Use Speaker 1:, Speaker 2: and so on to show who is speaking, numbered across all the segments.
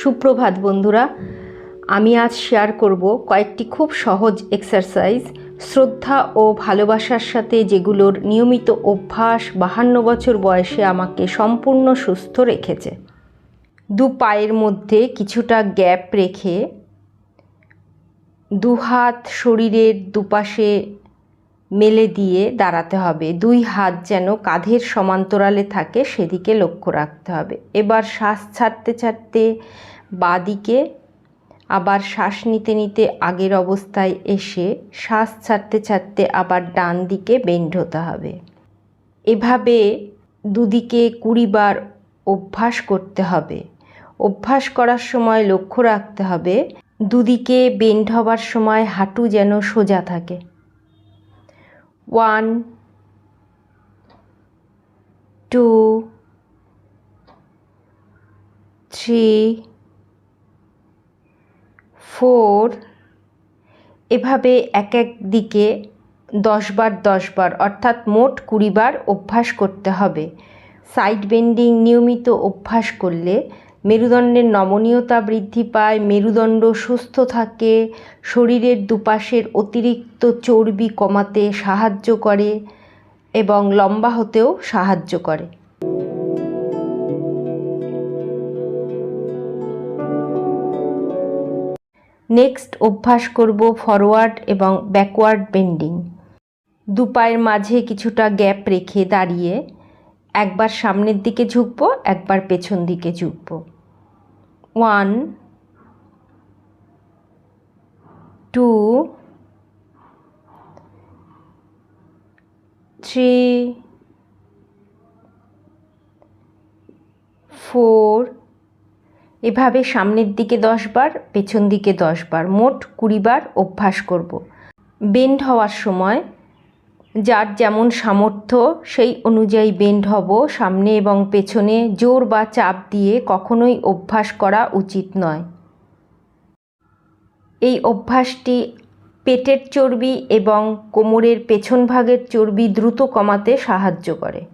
Speaker 1: সুপ্রভাত বন্ধুরা, আমি আজ শেয়ার করব কয়েকটি খুব সহজ এক্সারসাইজ শ্রদ্ধা ও ভালোবাসার সাথে যেগুলোর নিয়মিত অভ্যাস বাহান্ন বছর বয়সে আমাকে সম্পূর্ণ সুস্থ রেখেছে। দু পায়ের মধ্যে কিছুটা গ্যাপ রেখে দু হাত শরীরের দুপাশে মেলে দিয়ে দাঁড়াতে হবে। দুই হাত যেন কাঁধের সমান্তরালে থাকে, সেদিকে লক্ষ্য রাখতে হবে। এবার শ্বাস ছাড়তে ছাড়তে বাদিকে আবার শ্বাস নিতে নিতে আগের অবস্থায় এসে শ্বাস ছাড়তে ছাড়তে আবার ডান দিকে বেন্ড হতে হবে। এভাবে দুদিকে কুড়িবার অভ্যাস করতে হবে। অভ্যাস করার সময় লক্ষ্য রাখতে হবে, দুদিকে বেন্ড হবার সময় হাঁটু যেন সোজা থাকে। ওয়ান টু থ্রি ফোর এভাবে এক এক দিকে দশবার দশবার অর্থাৎ মোট কুড়িবার অভ্যাস করতে হবে। সাইড বেন্ডিং নিয়মিত অভ্যাস করলে মেরুদণ্ডের নমনীয়তা বৃদ্ধি পায়, মেরুদণ্ড সুস্থ থাকে, শরীরের দুপাশের অতিরিক্ত চর্বি কমাতে সাহায্য করে এবং লম্বা হতেও সাহায্য করে। নেক্সট অভ্যাস করব ফরওয়ার্ড এবং ব্যাকওয়ার্ড বেন্ডিং। দু পায়ের মাঝে কিছুটা গ্যাপ রেখে দাঁড়িয়ে একবার সামনের দিকে ঝুঁকবো, একবার পেছন দিকে ঝুঁকবো। ওয়ান টু থ্রি ফোর এভাবে সামনের দিকে দশবার পেছন দিকে দশবার মোট কুড়িবার অভ্যাস করব। বেন্ড হওয়ার সময় যার যেমন সামর্থ্য, সেই অনুযায়ী বেন্ড হব সামনে এবং পেছনে, জোর বা চাপ দিয়ে কখনোই অভ্যাস করা উচিত নয়। এই অভ্যাসটি পেটের চর্বি এবং কোমরের পেছন ভাগের চর্বি দ্রুত কমাতে সাহায্য করে।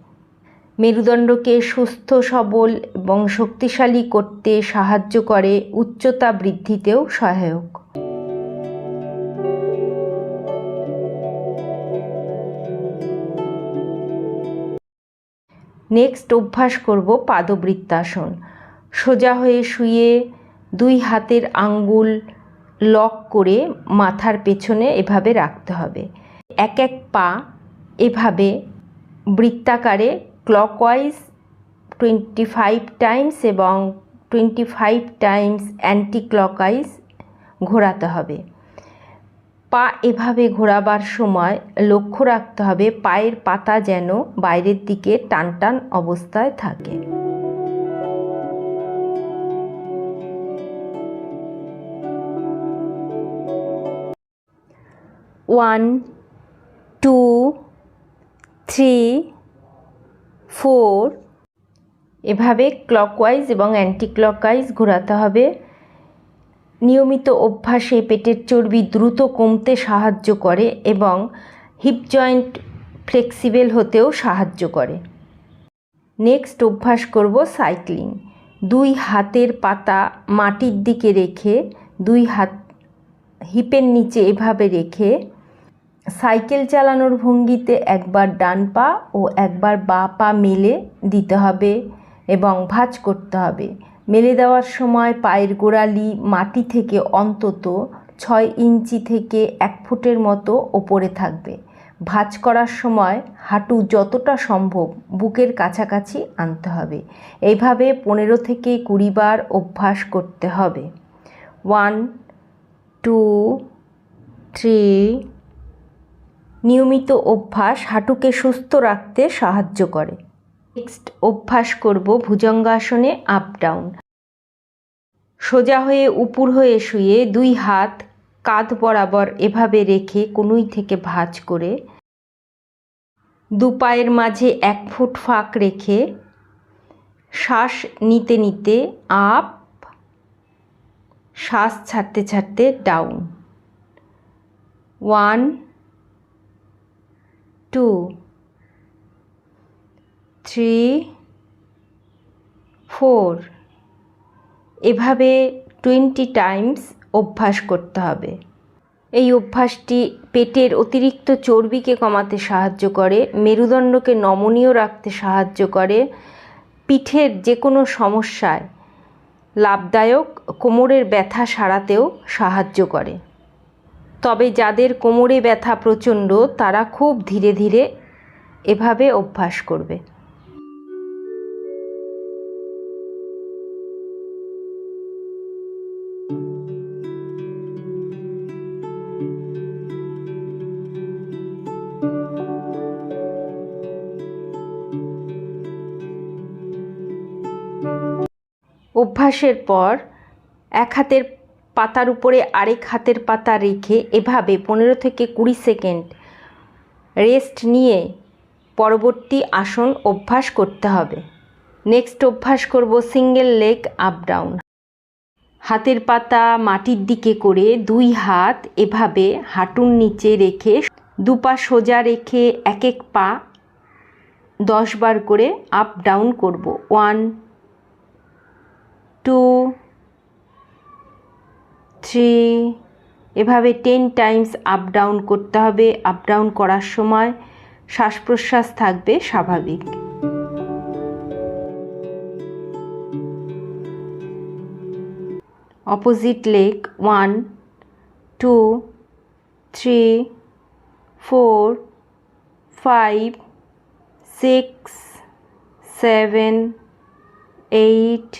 Speaker 1: মেরুদণ্ডকে সুস্থ, সবল এবং শক্তিশালী করতে সাহায্য করে উচ্চতা বৃদ্ধিতেও সহায়ক। নেক্সট অভ্যাস করব পাদবৃত্তাসন। সোজা হয়ে শুয়ে দুই হাতের আঙ্গুল লক করে মাথার পেছনে এভাবে রাখতে হবে। এক এক পা এভাবে বৃত্তাকারে ক্লকওয়াইজ টোয়েন্টি ফাইভ টাইমস এবং twenty five times anti clockwise ঘোরাতে হবে। পা এভাবে ঘোরাবার সময় লক্ষ্য রাখতে হবে, পায়ের পাতা যেন বাইরের দিকে টান টান অবস্থায় থাকে। One, two, three, four. এভাবে ক্লকওয়াইজ এবং অ্যান্টি ক্লকওয়াইজ ঘোরাতে হবে। নিয়মিত অভ্যাসে পেটের চর্বি দ্রুত কমতে সাহায্য করে এবং হিপ জয়েন্ট ফ্লেক্সিবেল হতেও সাহায্য করে। নেক্সট অভ্যাস করব সাইক্লিং দুই হাতের পাতা মাটির দিকে রেখে, দুই হাত হিপের নিচে এভাবে রেখে সাইকেল চালানোর ভঙ্গিতে একবার ডান পা ও একবার বা পা মেলে দিতে হবে এবং ভাঁজ করতে হবে। মেলে দেওয়ার সময় পায়ের গোড়ালি মাটি থেকে অন্তত ছয় ইঞ্চি থেকে এক ফুটের মতো ওপরে থাকবে। ভাঁজ করার সময় হাঁটু যতটা সম্ভব বুকের কাছাকাছি আনতে হবে। এইভাবে পনেরো থেকে কুড়ি বার অভ্যাস করতে হবে। ওয়ান, টু, থ্রি, নিয়মিত অভ্যাস হাঁটুকে সুস্থ রাখতে সাহায্য করে। নেক্সট অভ্যাস করব ভুজঙ্গাসনে আপ ডাউন সোজা হয়ে উপুর হয়ে শুয়ে দুই হাত কাঁধ বরাবর এভাবে রেখে কনুই থেকে ভাঁজ করে দু পায়ের মাঝে এক ফুট ফাঁক রেখে শ্বাস নিতে নিতে আপ শ্বাস ছাড়তে ছাড়তে down one two three four এভাবে টোয়েন্টি টাইমস অভ্যাস করতে হবে। এই অভ্যাসটি পেটের অতিরিক্ত চর্বিকে কমাতে সাহায্য করে, মেরুদণ্ডকে নমনীয় রাখতে সাহায্য করে, পিঠের যে কোনো সমস্যায় লাভদায়ক কোমরের ব্যথা সারাতেও সাহায্য করে। তবে যাদের কোমরে ব্যথা প্রচণ্ড, তারা খুব ধীরে ধীরে এভাবে অভ্যাস করবে। অভ্যাসের পর এক হাতের পাতার উপরে আরেক হাতের পাতা রেখে এভাবে পনেরো থেকে কুড়ি সেকেন্ড রেস্ট নিয়ে পরবর্তী আসন অভ্যাস করতে হবে। নেক্সট অভ্যাস করব সিঙ্গেল লেগ আপ ডাউন। হাতের পাতা মাটির দিকে করে দুই হাত এভাবে হাঁটুর নিচে রেখে দু পা সোজা রেখে এক এক পা দশ বার করে আপ ডাউন করব। ওয়ান টু থ্রি এভাবে টেন টাইমস আপ ডাউন করতে হবে। আপ ডাউন করার সময় শ্বাস প্রশ্বাস থাকবে স্বাভাবিক। Opposite leg one two three four five six seven eight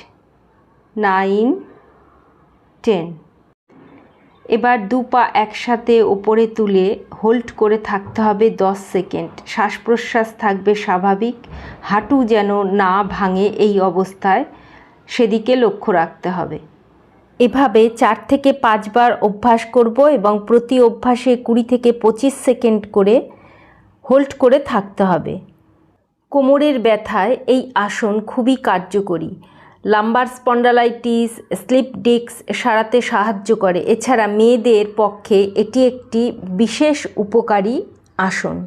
Speaker 1: nine, ten. এবার দু পা একসাথে ওপরে তুলে হোল্ড করে থাকতে হবে দশ সেকেন্ড। শ্বাস প্রশ্বাস থাকবে স্বাভাবিক। হাঁটু যেন না ভাঙে এই অবস্থায় সেদিকে লক্ষ্য রাখতে হবে। এভাবে চার থেকে পাঁচবার অভ্যাস করব এবং প্রতি অভ্যাসে কুড়ি থেকে পঁচিশ সেকেন্ড করে হোল্ড করে থাকতে হবে। কোমরের ব্যথায় এই আসন খুবই কার্যকরী। লাম্বার স্পন্ডালাইটিস, স্লিপ ডিস্ক সারাতে সাহায্য করে। এছাড়া মেয়েদের পক্ষে এটি একটি বিশেষ উপকারী আসন।